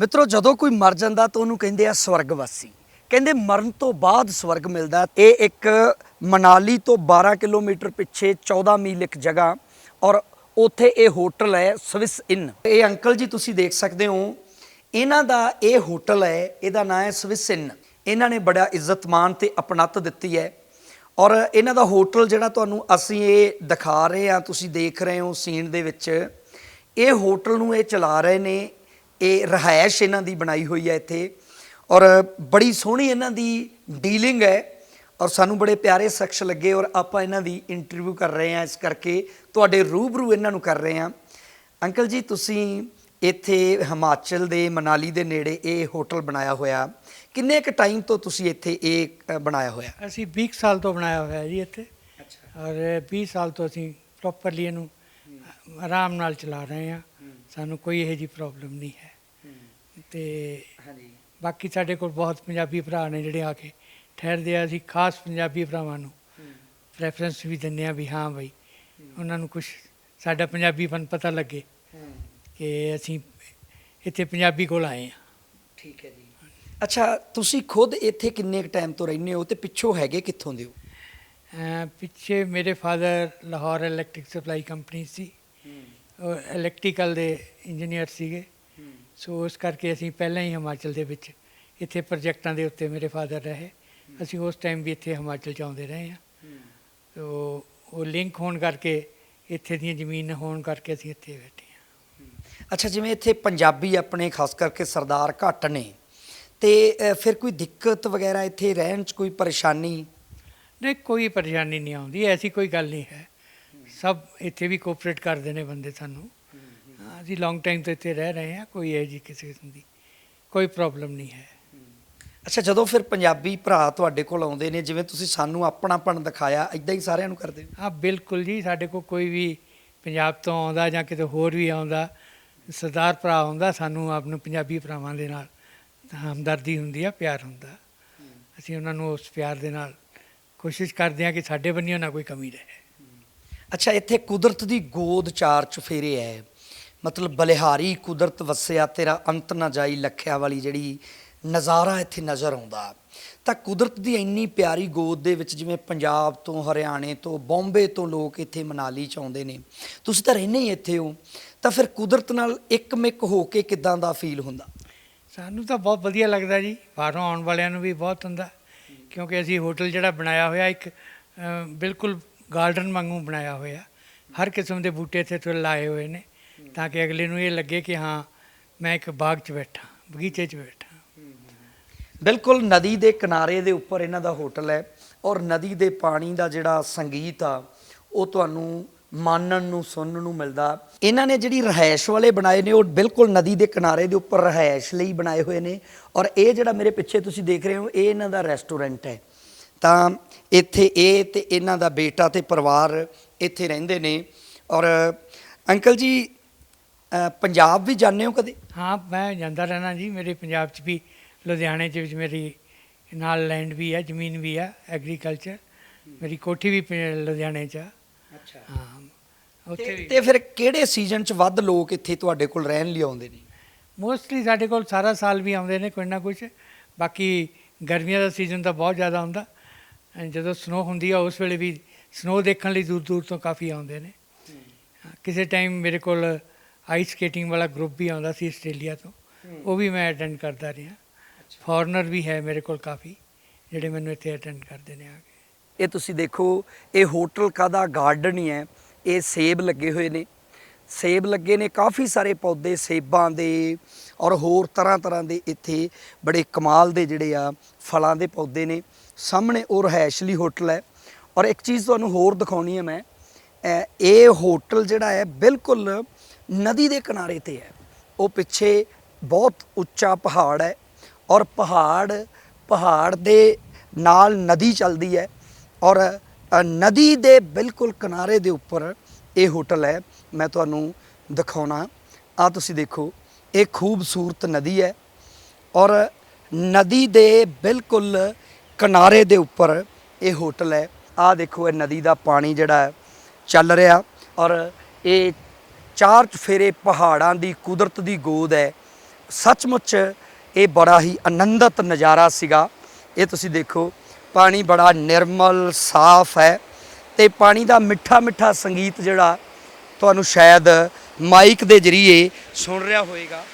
ਮਿੱਤਰੋ, ਜਦੋਂ ਕੋਈ ਮਰ ਜਾਂਦਾ ਤਾਂ ਉਹਨੂੰ ਕਹਿੰਦੇ ਆ ਸਵਰਗਵਾਸੀ। ਕਹਿੰਦੇ ਮਰਨ ਤੋਂ ਬਾਅਦ ਸਵਰਗ ਮਿਲਦਾ। ਇਹ ਇੱਕ ਮਨਾਲੀ ਤੋਂ 12 ਕਿਲੋਮੀਟਰ ਪਿੱਛੇ 14 ਮੀਲ ਇੱਕ ਜਗ੍ਹਾ ਔਰ ਉੱਥੇ ਇਹ ਹੋਟਲ ਹੈ ਸਵਿਸ ਇਨ। ਇਹ ਅੰਕਲ ਜੀ ਤੁਸੀਂ ਦੇਖ ਸਕਦੇ ਹੋ, ਇਹਨਾਂ ਦਾ ਇਹ ਹੋਟਲ ਹੈ, ਇਹਦਾ ਨਾਮ ਹੈ ਸਵਿਸ ਇਨ। ਇਹਨਾਂ ਨੇ ਬੜਾ ਇੱਜ਼ਤਮਾਨ ਤੇ ਅਪਣੱਤ ਦਿੱਤੀ ਹੈ ਔਰ ਇਹਨਾਂ ਦਾ ਹੋਟਲ ਜਿਹੜਾ ਤੁਹਾਨੂੰ ਅਸੀਂ ਇਹ ਦਿਖਾ ਰਹੇ ਹਾਂ, ਤੁਸੀਂ ਦੇਖ ਰਹੇ ਹੋ ਸੀਨ ਦੇ ਵਿੱਚ। ਇਹ ਹੋਟਲ ਨੂੰ ਇਹ ਚਲਾ ਰਹੇ ਨੇ ਇਹ ਰਹਾਇਸ਼ ਇਹਨਾਂ ਦੀ ਬਣਾਈ ਹੋਈ ਹੈ ਇੱਥੇ। ਔਰ ਬੜੀ ਸੋਹਣੀ ਇਹਨਾਂ ਦੀ ਡੀਲਿੰਗ ਹੈ ਔਰ ਸਾਨੂੰ ਬੜੇ ਪਿਆਰੇ ਸ਼ਖਸ ਲੱਗੇ ਔਰ ਆਪਾਂ ਇਹਨਾਂ ਦੀ ਇੰਟਰਵਿਊ ਕਰ ਰਹੇ ਹਾਂ। ਇਸ ਕਰਕੇ ਤੁਹਾਡੇ ਰੂਬਰੂ ਇਹਨਾਂ ਨੂੰ ਕਰ ਰਹੇ ਹਾਂ। ਅੰਕਲ ਜੀ ਤੁਸੀਂ ਇੱਥੇ ਹਿਮਾਚਲ ਦੇ ਮਨਾਲੀ ਦੇ ਨੇੜੇ ਇਹ ਹੋਟਲ ਬਣਾਇਆ ਹੋਇਆ। ਕਿੰਨੇ ਕੁ ਟਾਈਮ ਤੋਂ ਤੁਸੀਂ ਇੱਥੇ ਇਹ ਬਣਾਇਆ ਹੋਇਆ? ਅਸੀਂ 20 ਕੁ ਸਾਲ ਤੋਂ ਬਣਾਇਆ ਹੋਇਆ ਜੀ ਇੱਥੇ। ਅੱਛਾ। ਔਰ 20 ਸਾਲ ਤੋਂ ਅਸੀਂ ਪ੍ਰੋਪਰਲੀ ਇਹਨੂੰ ਆਰਾਮ ਨਾਲ ਚਲਾ ਰਹੇ ਹਾਂ। ਸਾਨੂੰ ਕੋਈ ਇਹੋ ਜਿਹੀ ਪ੍ਰੋਬਲਮ ਨਹੀਂ ਹੈ। ਤੇ ਹਾਂਜੀ। ਬਾਕੀ ਸਾਡੇ ਕੋਲ ਬਹੁਤ ਪੰਜਾਬੀ ਭਰਾ ਨੇ ਜਿਹੜੇ ਆ ਕੇ ਠਹਿਰਦੇ ਆ ਅਸੀਂ ਖਾਸ ਪੰਜਾਬੀ ਭਰਾਵਾਂ ਨੂੰ ਪ੍ਰੈਫਰੈਂਸ ਵੀ ਦਿੰਦੇ ਆ ਵੀ ਹਾਂ ਬਈ ਉਹਨਾਂ ਨੂੰ ਕੁਝ ਸਾਡਾ ਪੰਜਾਬੀਪਨ ਪਤਾ ਲੱਗੇ ਕਿ ਅਸੀਂ ਇੱਥੇ ਪੰਜਾਬੀ ਕੋਲ ਆਏ ਆ। ਠੀਕ ਹੈ ਜੀ। ਅੱਛਾ ਤੁਸੀਂ ਖੁਦ ਇੱਥੇ ਕਿੰਨੇ ਕੁ ਟਾਈਮ ਤੋਂ ਰਹਿੰਦੇ ਹੋ ਤੇ ਪਿੱਛੋਂ ਹੈਗੇ ਕਿੱਥੋਂ ਦੇ ਹੋ? ਪਿੱਛੇ ਮੇਰੇ father Lahore electric supply company ਸੀ। ਇਲੈਕਟ੍ਰੀਕਲ ਦੇ ਇੰਜੀਨੀਅਰ ਸੀਗੇ। ਸੋ ਉਸ ਕਰਕੇ ਅਸੀਂ ਪਹਿਲਾਂ ਹੀ ਹਿਮਾਚਲ ਦੇ ਵਿੱਚ ਇੱਥੇ ਪ੍ਰੋਜੈਕਟਾਂ ਦੇ ਉੱਤੇ ਮੇਰੇ ਫਾਦਰ ਰਹੇ। ਅਸੀਂ ਉਸ ਟਾਈਮ ਵੀ ਇੱਥੇ ਹਿਮਾਚਲ ਚ ਆਉਂਦੇ ਰਹੇ ਹਾਂ। ਸੋ ਉਹ ਲਿੰਕ ਹੋਣ ਕਰਕੇ ਇੱਥੇ ਦੀਆਂ ਜ਼ਮੀਨ ਹੋਣ ਕਰਕੇ ਅਸੀਂ ਇੱਥੇ ਬੈਠੇ ਹਾਂ। ਅੱਛਾ ਜਿਵੇਂ ਇੱਥੇ ਪੰਜਾਬੀ ਆਪਣੇ ਖਾਸ ਕਰਕੇ ਸਰਦਾਰ ਘੱਟ ਨੇ ਤੇ ਫਿਰ ਕੋਈ ਦਿੱਕਤ ਵਗੈਰਾ ਇੱਥੇ ਰਹਿਣ 'ਚ ਕੋਈ ਪਰੇਸ਼ਾਨੀ? ਨਹੀਂ ਕੋਈ ਪਰੇਸ਼ਾਨੀ ਨਹੀਂ ਆਉਂਦੀ ਐਸੀ ਕੋਈ ਗੱਲ ਨਹੀਂ ਹੈ। ਸਭ ਇੱਥੇ ਵੀ ਕੋਆਪਰੇਟ ਕਰਦੇ ਨੇ ਬੰਦੇ ਸਾਨੂੰ। ਹਾਂ, ਅਸੀਂ ਲੌਂਗ ਟਾਈਮ ਤੋਂ ਇੱਥੇ ਰਹਿ ਰਹੇ ਹਾਂ ਕੋਈ ਇਹ ਜੀ ਕਿਸੇ ਕਿਸਮ ਦੀ ਕੋਈ ਪ੍ਰੋਬਲਮ ਨਹੀਂ ਹੈ। ਅੱਛਾ ਜਦੋਂ ਫਿਰ ਪੰਜਾਬੀ ਭਰਾ ਤੁਹਾਡੇ ਕੋਲ ਆਉਂਦੇ ਨੇ ਜਿਵੇਂ ਤੁਸੀਂ ਸਾਨੂੰ ਆਪਣਾਪਣ ਦਿਖਾਇਆ ਇਦਾਂ ਹੀ ਸਾਰਿਆਂ ਨੂੰ ਕਰਦੇ ਹੋ? ਹਾਂ ਬਿਲਕੁਲ ਜੀ ਸਾਡੇ ਕੋਲ ਕੋਈ ਵੀ ਪੰਜਾਬ ਤੋਂ ਆਉਂਦਾ ਜਾਂ ਕਿਤੇ ਹੋਰ ਵੀ ਆਉਂਦਾ ਸਰਦਾਰ ਭਰਾ ਆਉਂਦਾ ਸਾਨੂੰ ਆਪ ਨੂੰ ਪੰਜਾਬੀ ਭਰਾਵਾਂ ਦੇ ਨਾਲ ਹਮਦਰਦੀ ਹੁੰਦੀ ਆ ਪਿਆਰ ਹੁੰਦਾ। ਅਸੀਂ ਉਹਨਾਂ ਨੂੰ ਉਸ ਪਿਆਰ ਦੇ ਨਾਲ ਕੋਸ਼ਿਸ਼ ਕਰਦੇ ਹਾਂ ਕਿ ਸਾਡੇ ਬੰਨਿਓ ਨਾ ਕੋਈ ਕਮੀ ਰਹੇ। ਅੱਛਾ, ਇੱਥੇ ਕੁਦਰਤ ਦੀ ਗੋਦ ਚਾਰ ਚੁਫੇਰੇ ਹੈ ਮਤਲਬ ਬਲਿਹਾਰੀ ਕੁਦਰਤ ਵਸਿਆ, ਤੇਰਾ ਅੰਤ ਨਾ ਜਾਈ ਲੱਖਿਆ ਵਾਲੀ ਜਿਹੜੀ ਨਜ਼ਾਰਾ ਇੱਥੇ ਨਜ਼ਰ ਆਉਂਦਾ। ਤਾਂ ਕੁਦਰਤ ਦੀ ਇੰਨੀ ਪਿਆਰੀ ਗੋਦ ਦੇ ਵਿੱਚ ਜਿਵੇਂ ਪੰਜਾਬ ਤੋਂ, ਹਰਿਆਣੇ ਤੋਂ, ਬੰਬੇ ਤੋਂ ਲੋਕ ਇੱਥੇ ਮਨਾਲੀ ਚ ਆਉਂਦੇ ਨੇ। ਤੁਸੀਂ ਤਾਂ ਰਹਿੰਦੇ ਹੀ ਇੱਥੇ ਹੋ। ਤਾਂ ਫਿਰ ਕੁਦਰਤ ਨਾਲ ਇੱਕਮਿਕ ਹੋ ਕੇ ਕਿਦਾਂ ਦਾ ਫੀਲ ਹੁੰਦਾ? ਸਾਨੂੰ ਤਾਂ ਬਹੁਤ ਵਧੀਆ ਲੱਗਦਾ ਜੀ। ਬਾਹਰੋਂ ਆਉਣ ਵਾਲਿਆਂ ਨੂੰ ਵੀ ਬਹੁਤ ਹੁੰਦਾ। ਕਿਉਂਕਿ ਅਸੀਂ ਹੋਟਲ ਜਿਹੜਾ ਬਣਾਇਆ ਹੋਇਆ ਇੱਕ ਬਿਲਕੁਲ ਗਾਰਡਨ ਵਾਂਗੂ ਬਣਾਇਆ ਹੋਇਆ। ਹਰ ਕਿਸਮ ਦੇ ਬੂਟੇ ਇੱਥੇ ਤੋਂ ਲਾਏ ਹੋਏ ਨੇ ਤਾਂ ਕਿ ਅਗਲੇ ਨੂੰ ਇਹ ਲੱਗੇ ਕਿ ਹਾਂ, ਮੈਂ ਇੱਕ ਬਾਗ 'ਚ ਬੈਠਾ, ਬਗੀਚੇ 'ਚ ਬੈਠਾ। ਬਿਲਕੁਲ ਨਦੀ ਦੇ ਕਿਨਾਰੇ ਦੇ ਉੱਪਰ ਇਹਨਾਂ ਦਾ ਹੋਟਲ ਹੈ ਔਰ ਨਦੀ ਦੇ ਪਾਣੀ ਦਾ ਜਿਹੜਾ ਸੰਗੀਤ ਆ, ਉਹ ਤੁਹਾਨੂੰ ਮਾਨਣ ਨੂੰ, ਸੁਣਨ ਨੂੰ ਮਿਲਦਾ। ਇਹਨਾਂ ਨੇ ਜਿਹੜੀ ਰਹਿائش ਵਾਲੇ ਬਣਾਏ ਨੇ, ਉਹ ਬਿਲਕੁਲ ਨਦੀ ਦੇ ਕਿਨਾਰੇ ਦੇ ਉੱਪਰ ਰਹਿائش ਲਈ ਬਣਾਏ ਹੋਏ ਨੇ। ਔਰ ਇਹ ਜਿਹੜਾ ਮੇਰੇ ਪਿੱਛੇ ਤੁਸੀਂ ਦੇਖ ਰਹੇ ਹੋ, ਇਹ ਇਹਨਾਂ ਦਾ ਰੈਸਟੋਰੈਂਟ ਹੈ। ਤਾਂ ਇੱਥੇ ਇਹ ਤੇ ਇਹਨਾਂ ਦਾ ਬੇਟਾ ਤੇ ਪਰਿਵਾਰ ਇੱਥੇ ਰਹਿੰਦੇ ਨੇ। ਔਰ ਅੰਕਲ ਜੀ ਅ, ਪੰਜਾਬ ਵੀ ਜਾਂਦੇ ਹੋ ਕਦੇ? ਹਾਂ ਮੈਂ ਜਾਂਦਾ ਰਹਿਣਾ ਜੀ। ਮੇਰੇ ਪੰਜਾਬ 'ਚ ਵੀ ਲੁਧਿਆਣੇ 'ਚ ਵਿੱਚ ਮੇਰੀ ਨਾਲ ਲੈਂਡ ਵੀ ਹੈ ਜ਼ਮੀਨ ਵੀ ਹੈ ਐਗਰੀਕਲਚਰ ਮੇਰੀ ਕੋਠੀ ਵੀ ਪਿੰ- ਲੁਧਿਆਣੇ 'ਚ ਆ। ਅੱਛਾ। ਹਾਂ ਉੱਥੇ ਤੇ ਵੀ। ਤੇ ਫਿਰ ਕਿਹੜੇ ਸੀਜ਼ਨ 'ਚ ਵੱਧ ਲੋਕ ਇੱਥੇ ਤੁਹਾਡੇ ਕੋਲ ਰਹਿਣ ਲਈ ਆਉਂਦੇ ਨੇ? ਮੋਸਟਲੀ ਸਾਡੇ ਕੋਲ ਸਾਰਾ ਸਾਲ ਵੀ ਆਉਂਦੇ ਨੇ ਕੋਈ ਨਾ ਕੁਝ ਬਾਕੀ ਗਰਮੀਆਂ ਦਾ ਸੀਜ਼ਨ ਤਾਂ ਬਹੁਤ ਜ਼ਿਆਦਾ ਹੁੰਦਾ। ਜਦੋਂ ਸਨੋ ਹੁੰਦੀ ਆ ਉਸ ਵੇਲੇ ਵੀ ਸਨੋ ਦੇਖਣ ਲਈ ਦੂਰ ਦੂਰ ਤੋਂ ਕਾਫੀ ਆਉਂਦੇ ਨੇ। ਕਿਸੇ ਟਾਈਮ ਮੇਰੇ ਕੋਲ ਆਈਸ ਸਕੇਟਿੰਗ ਵਾਲਾ ਗਰੁੱਪ ਵੀ ਆਉਂਦਾ ਸੀ ਆਸਟ੍ਰੇਲੀਆ ਤੋਂ ਉਹ ਵੀ ਮੈਂ ਅਟੈਂਡ ਕਰਦਾ ਰਿਹਾ। ਫੋਰਨਰ ਵੀ ਹੈ ਮੇਰੇ ਕੋਲ ਕਾਫੀ ਜਿਹੜੇ ਮੈਨੂੰ ਇੱਥੇ ਅਟੈਂਡ ਕਰਦੇ ਨੇ ਆ ਕੇ। ਇਹ ਤੁਸੀਂ ਦੇਖੋ ਇਹ ਹੋਟਲ ਕਾਦਾ ਗਾਰਡਨ ਹੀ ਹੈ ਇਹ ਸੇਬ ਲੱਗੇ ਹੋਏ ਨੇ। ਸੇਬ ਲੱਗੇ ਨੇ ਕਾਫੀ ਸਾਰੇ ਪੌਦੇ ਸੇਬਾਂ ਦੇ ਔਰ ਹੋਰ ਤਰ੍ਹਾਂ ਤਰ੍ਹਾਂ ਦੇ ਇੱਥੇ ਬੜੇ ਕਮਾਲ ਦੇ ਜਿਹੜੇ ਆ ਫਲਾਂ ਦੇ ਪੌਦੇ ਨੇ। ਸਾਹਮਣੇ ਉਹ ਰਹਿਸ਼ਲੀ ਹੋਟਲ ਹੈ। ਔਰ ਇੱਕ ਚੀਜ਼ ਤੁਹਾਨੂੰ ਹੋਰ ਦਿਖਾਉਣੀ ਹੈ ਮੈਂ। ਇਹ ਹੋਟਲ ਜਿਹੜਾ ਹੈ ਬਿਲਕੁਲ ਨਦੀ ਦੇ ਕਿਨਾਰੇ ਤੇ ਹੈ। ਉਹ ਪਿੱਛੇ ਬਹੁਤ ਉੱਚਾ ਪਹਾੜ ਹੈ ਔਰ ਪਹਾੜ ਪਹਾੜ ਦੇ ਨਾਲ ਨਦੀ ਚੱਲਦੀ ਹੈ। ਔਰ ਨਦੀ ਦੇ ਬਿਲਕੁਲ ਕਿਨਾਰੇ ਦੇ ਉੱਪਰ ਇਹ ਹੋਟਲ ਹੈ। ਮੈਂ ਤੁਹਾਨੂੰ ਦਿਖਾਉਣਾ। ਆ ਤੁਸੀਂ ਦੇਖੋ। ਇਹ ਖੂਬਸੂਰਤ ਨਦੀ ਹੈ ਔਰ ਨਦੀ ਦੇ ਬਿਲਕੁਲ ਕਿਨਾਰੇ ਦੇ ਉੱਪਰ ਇਹ ਹੋਟਲ ਹੈ। ਆ ਦੇਖੋ, ਇਹ ਨਦੀ ਦਾ ਪਾਣੀ ਜਿਹੜਾ ਹੈ, ਚੱਲ ਰਿਹਾ ਔਰ ਇਹ ਚਾਰ ਚਫੇਰੇ ਪਹਾੜਾਂ ਦੀ ਕੁਦਰਤ ਦੀ ਗੋਦ ਹੈ। ਸੱਚਮੁੱਚ ਇਹ ਬੜਾ ਹੀ ਆਨੰਦਤ ਨਜ਼ਾਰਾ ਸੀਗਾ। ਇਹ ਤੁਸੀਂ ਦੇਖੋ, ਪਾਣੀ ਬੜਾ ਨਿਰਮਲ, ਸਾਫ਼ ਹੈ ਤੇ ਪਾਣੀ ਦਾ ਮਿੱਠਾ ਮਿੱਠਾ ਸੰਗੀਤ ਜਿਹੜਾ ਤੁਹਾਨੂੰ ਸ਼ਾਇਦ ਮਾਈਕ ਦੇ ਜਰੀਏ ਸੁਣ ਰਿਹਾ ਹੋਵੇਗਾ